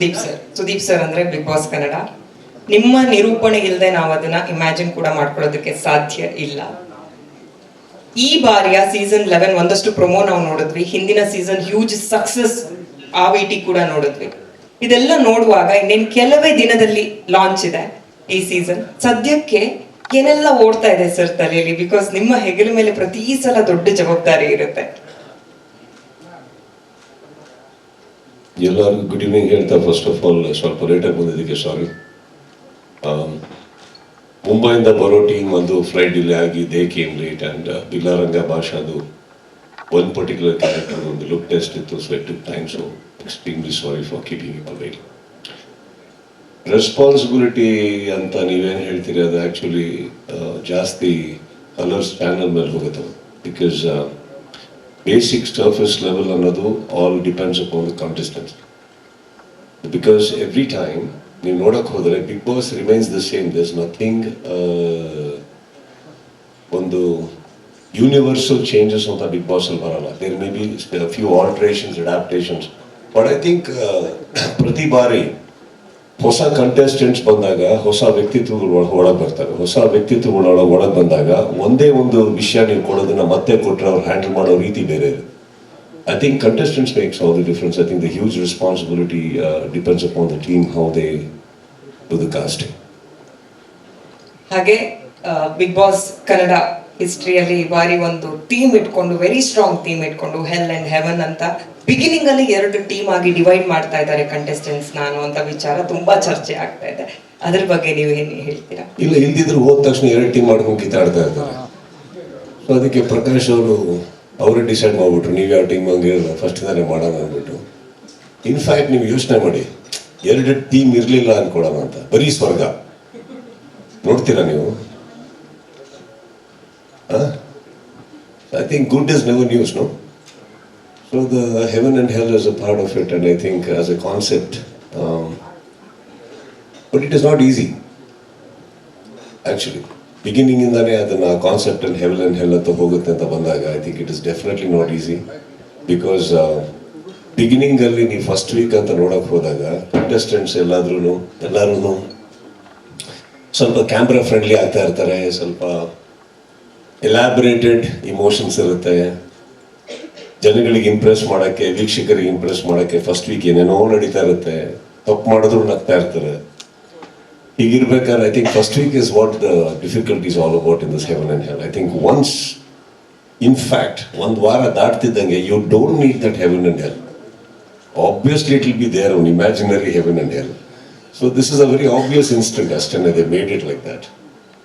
Sudeep sir. Sudeep sir ಅಂದ್ರೆ big boss Kannada. ನಿಮ್ಮ ನಿರೂಪಣೆ ಇಲ್ಲದೆ ನಾವು ಅದನ್ನ ಇಮ್ಯಾಜಿನ್ ಕೂಡ ಮಾಡ್ಕೊಳ್ಳೋದಕ್ಕೆ ಸಾಧ್ಯ ಇಲ್ಲ. ಈ ಬಾರಿಯ ಸೀಸನ್ ಲೆವೆನ್ ಒಂದಷ್ಟು ಪ್ರೊಮೋ ನಾವು ನೋಡಿದ್ವಿ. ಹಿಂದಿನ ಸೀಸನ್ ಹ್ಯೂಜ್ ಸಕ್ಸಸ್ ಆ ವೈಟಿ ಕೂಡ ನೋಡಿದ್ವಿ. ಇದೆಲ್ಲ ನೋಡುವಾಗ ಇನ್ನೇನು ಕೆಲವೇ ದಿನದಲ್ಲಿ ಲಾಂಚ್ ಇದೆ ಈ ಸೀಸನ್ ಸದ್ಯಕ್ಕೆ ಏನೆಲ್ಲ ಓಡ್ತಾ ಇದೆ ಸರ್ ತಲೆಯಲ್ಲಿ? ಬಿಕಾಸ್ ನಿಮ್ಮ ಹೆಗಲ ಮೇಲೆ ಪ್ರತಿ ಸಲ ದೊಡ್ಡ ಜವಾಬ್ದಾರಿ ಇರುತ್ತೆ. ಎಲ್ಲರಿಗೂ ಗುಡ್ ಈವ್ನಿಂಗ್ ಹೇಳ್ತಾ ಫಸ್ಟ್ ಆಫ್ ಆಲ್ ಸ್ವಲ್ಪ ಲೇಟಾಗಿ ಬಂದಿದ್ದಕ್ಕೆ ಸಾರಿ ಮುಂಬೈಯಿಂದ ಬರೋ ಟೀಮ್ ಒಂದು ಫ್ಲೈಟ್ ಡಿಲೇ ಆಗಿ they came late and Billa Ranga ಭಾಷಾದು one particular character ಒಂದು ಲುಕ್ ಟೆಸ್ಟ್ ಇತ್ತು so it took time so extremely sorry for keeping it avail responsibility ಅಂತ ನೀವೇನು ಹೇಳ್ತೀರಿ, ಅದು ಆ್ಯಕ್ಚುಲಿ ಜಾಸ್ತಿ ಕಲರ್ಸ್ ಚಾನಲ್ ಮೇಲೆ ಹೋಗುತ್ತೆ. ಬಿಕಾಸ್ ಬೇಸಿಕ್ ಸರ್ಫೇಸ್ ಲೆವೆಲ್ ಅನ್ನೋದು all depends upon the contestants because every time ನೀವು ನೋಡಕ್ ಹೋದರೆ big boss remains the same thus nothing ಒಂದು ಯೂನಿವರ್ಸಲ್ ಚೇಂಜಸ್ ಅಂತ ಬಿಗ್ ಬಾಸ್ ಅಲ್ಲಿ ಬರಲ್ಲ. There may be few alterations adaptations but I think ಪ್ರತಿ ಬಾರಿ ಹೊಸ ಕಂಟೆಸ್ಟೆಂಟ್ಸ್ ಬಂದಾಗ, ಹೊಸ ವ್ಯಕ್ತಿತ್ವಗಳು ಒಳಗೆ ಬರ್ತಾರೆ ಹೊಸ ವ್ಯಕ್ತಿತ್ವಗಳೊಳಗೆ ಒಳಗೆ ಬಂದಾಗ, ಒಂದೇ ಒಂದು ವಿಷಯ ನೀವು ಕೊಡೋದನ್ನ ಮತ್ತೆ ಕೊಟ್ಟರೆ ಅವ್ರು ಹ್ಯಾಂಡಲ್ ಮಾಡೋ ರೀತಿ ಬೇರೆ ಇದೆ I think contestants makes all the difference I think the huge responsibility depends upon the team how they to the casting ಹಾಗೆ ಬಿಗ್ ಬಾಸ್ ಕನ್ನಡ ಹಿಸ್ಟ್ರಿಯಲ್ಲಿ ಈ ಬಾರಿ ಒಂದು ಟೀಮ್ ಇಟ್ಕೊಂಡು ವೆರಿ ಸ್ಟ್ರಾಂಗ್ ಟೀಮ್ ಇಟ್ಕೊಂಡು ಹೆಲ್ ಅಂಡ್ ಹೆವನ್ ಅಂತ ಬಿಗಿನಿಂಗ್ ಅಲ್ಲಿ ಎರಡು ಟೀಮ್ ಆಗಿ ಡಿವೈಡ್ ಮಾಡ್ತಾ ಇದ್ದಾರೆ ಕಂಟೆಸ್ಟೆಂಟ್ಸ್ ನಾನು ಅಂತ ವಿಚಾರ ತುಂಬಾ ಚರ್ಚೆ ಆಗ್ತಾ ಇದೆ. ಅದ್ರ ಬಗ್ಗೆ ನೀವು ಏನ್ ಹೇಳ್ತೀರಾ? ಇಲ್ಲ, ಹಿಂದಿದ್ರು ಹೋದ ತಕ್ಷಣ ಎರಡು ಟೀಮ್ ಮಾಡ್ಕೊಂಡು ಕಿತ್ತಾಡ್ತಾ ಇದ್ದಾರೆ ಅದಕ್ಕೆ ಪ್ರಕಾಶ್ ಅವರು ಅವರು ಡಿಸೈಡ್ ಮಾಡ್ಬಿಟ್ರು, ನೀವು ಯಾವ ಟೀಮ್ ಹಂಗೆ ಫಸ್ಟ್ ತಾನೇ ಮಾಡೋಣ ಅಂದ್ಬಿಟ್ಟು. ಇನ್ಫ್ಯಾಕ್ಟ್ ನೀವು ಯೋಚನೆ ಮಾಡಿ, ಎರಡು ಟೀಮ್ ಇರಲಿಲ್ಲ ಅನ್ಕೊಳ್ಳೋಣ ಅಂತ, ಬರೀ ಸ್ವರ್ಗ. ನೋಡ್ತೀರಾ ನೀವು? I good good never news, news no the the and hell hell a part of of it I I as as a concept but it is not easy. Actually, beginning ಇಂದಾನೇ ಅದನ್ನ concept and heaven and hell ಅಂತ ಹೋಗುತ್ತೆ ಅಂತ ಬಂದಾಗ I think it is definitely not easy because beginning ಅಲ್ಲಿ ನೀವು first week ಅಂತ ನೋಡಕ್ ಹೋದಾಗ ಕಂಟೆಸ್ಟೆಂಟ್ಸ್ ಎಲ್ಲಾದ್ರೂ ಎಲ್ಲರೂ ಸ್ವಲ್ಪ ಕ್ಯಾಮ್ರಾ ಫ್ರೆಂಡ್ಲಿ ಆಗ್ತಾ ಇರ್ತಾರೆ ಸ್ವಲ್ಪ ಎಲಾಬ್ರೇಟೆಡ್ ಇಮೋಷನ್ಸ್ ಇರುತ್ತೆ. ಜನಗಳಿಗೆ ಇಂಪ್ರೆಸ್ ಮಾಡೋಕ್ಕೆ, ವೀಕ್ಷಕರಿಗೆ ಇಂಪ್ರೆಸ್ ಮಾಡೋಕ್ಕೆ ಫಸ್ಟ್ ವೀಕ್ ಏನೇನೋ ನಡೀತಾ ಇರುತ್ತೆ. ತಪ್ಪು ಮಾಡಿದ್ರು ನಗ್ತಾ ಇರ್ತಾರೆ. ಹೀಗಿರ್ಬೇಕಾದ್ರೆ I think first week is what the difficulties all about in the heaven and hell I think once in fact ಒಂದು ವಾರ ದಾಟ್ತಿದ್ದಂಗೆ you don't need that heaven and hell obviously it will be there one imaginary heaven and hell so this is a very obvious instant ಅಷ್ಟೇ they made it like that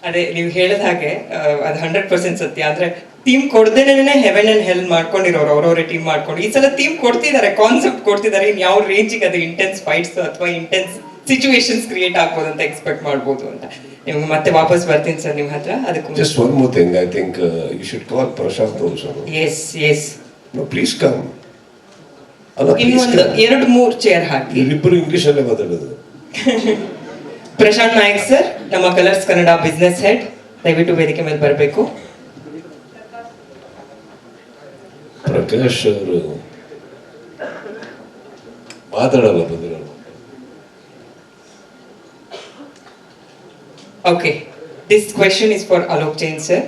ಅದೇ ನೀವು ಹೇಳಿದ ಹಾಗೆ ಅದು hundred percent ಸತ್ಯ. ಅಂದ್ರೆ team ಕೊಡ್ದೇನೆ Heaven and hell ಮಾಡ್ಕೊಂಡಿರೋರು ಅವ್ರವ್ರೆ ಟೀಮ್ ಮಾಡ್ಕೊಂಡು. ಈ ಸಲ ಟೀಮ್ ಕೊಡ್ತಿದ್ದಾರೆ ಕಾನ್ಸೆಪ್ಟ್ ಕೊಡ್ತಿದ್ದಾರೆ. ಇನ್ ಯಾವ ರೇಂಜಿಗೆ ಅದು ಇಂಟೆನ್ಸ್ ಫೈಟ್ಸ್ ಅಥವಾ ಇಂಟೆನ್ಸ್ ಸಿಚುವೇಶನ್ಸ್ ಕ್ರಿಯೇಟ್ ಆಗ್ಬೋದು ಅಂತ ಎಕ್ಸ್ಪೆಕ್ಟ್ ಮಾಡ್ಬೋದು ಅಂತ. ನಿಮ್ಗೆ ಮತ್ತೆ ವಾಪಸ್ ಬರ್ತೀನಿ ಸರ್ ನಿಮ್ಮ ಹತ್ರ. ಅದಕ್ಕೆ just one more thing I think you should call Prashanth also yes yes no please come ಇನ್ನೊಂದು ಎರಡು ಮೂರು ಚೇರ್ ಹಾಕಿ. ಇಬ್ಬರು ಅಲ್ಲೇ ಮಾತಾಡೋದು. ಪ್ರಶಾಂತ್ ನಾಯಕ್ ಸರ್ ನಮ್ಮ ಕಲರ್ಸ್ ಕನ್ನಡ ಬಿಸ್ನೆಸ್ ಹೆಡ್ ದಯವಿಟ್ಟು ವೇದಿಕೆ ಮೇಲೆ ಬರಬೇಕು. ಪ್ರಕಾಶ್ ಅವರು ಮಾತಾಡಲ್ಲ ಬಂದಿರೋರು. Okay, this question is for Alok Jain sir.